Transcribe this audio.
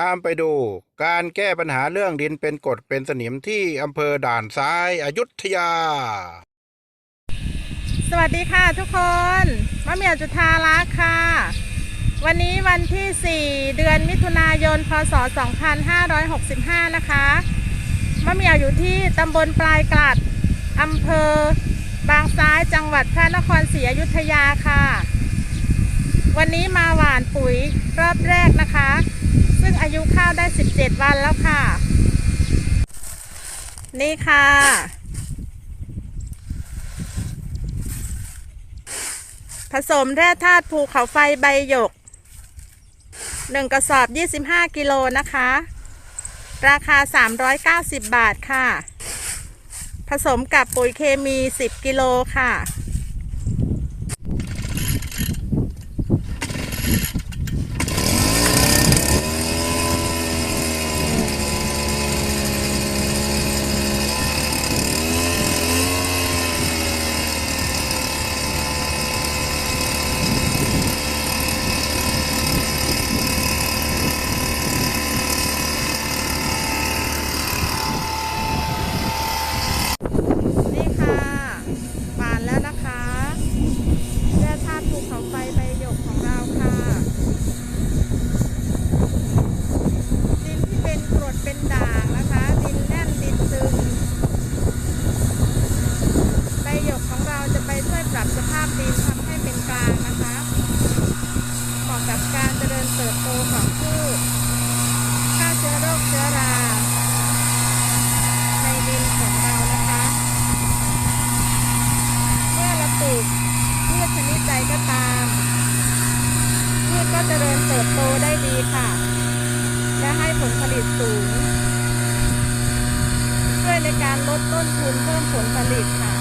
ตามไปดูการแก้ปัญหาเรื่องดินเป็นกรดเป็นสนิมที่อำเภอด่านซ้ายอยุธยา สวัสดีค่ะทุกคนมะเหมียวจุธารักษ์ค่ะ วันนี้วันที่ 4 เดือนมิถุนายน พศ 2565 นะคะมะเหมียวอยู่ที่ตำบลปลายกลัดอำเภอบางซ้ายจังหวัดพระนครศรีอยุธยาค่ะ วันนี้มาหว่านปุ๋ยรอบแรกนะคะ ซึ่งอายุข้าวได้ 17 วันแล้วค่ะ นี่ค่ะ ผสมแร่ธาตุภูเขาไฟใบหยก 1 กระสอบ 25 กิโลนะคะ ราคา 390 บาทค่ะ ผสมกับปุ๋ยเคมี 10 กิโลค่ะ นี่ค่ะหวานแล้วนะคะแร่ธาตุภูเขาไฟใบหยกของเราค่ะ ดินที่เป็นกรดเป็นด่างนะคะ ดินแน่นดินตึง ใบหยกของเราจะไปช่วยปรับสภาพดินทำให้เป็นกลางนะคะ เหมาะกับการเจริญเติบโตของพืชฆ่าเชื้อโรคเชื้อราในดินของเรานะคะ เมื่อเราปลูกพืชชนิดใดก็ตามพืชก็เจริญเติบโตได้ดีค่ะ และให้ผลผลิตสูง ช่วยในการลดต้นทุนเพิ่มผลผลิตค่ะ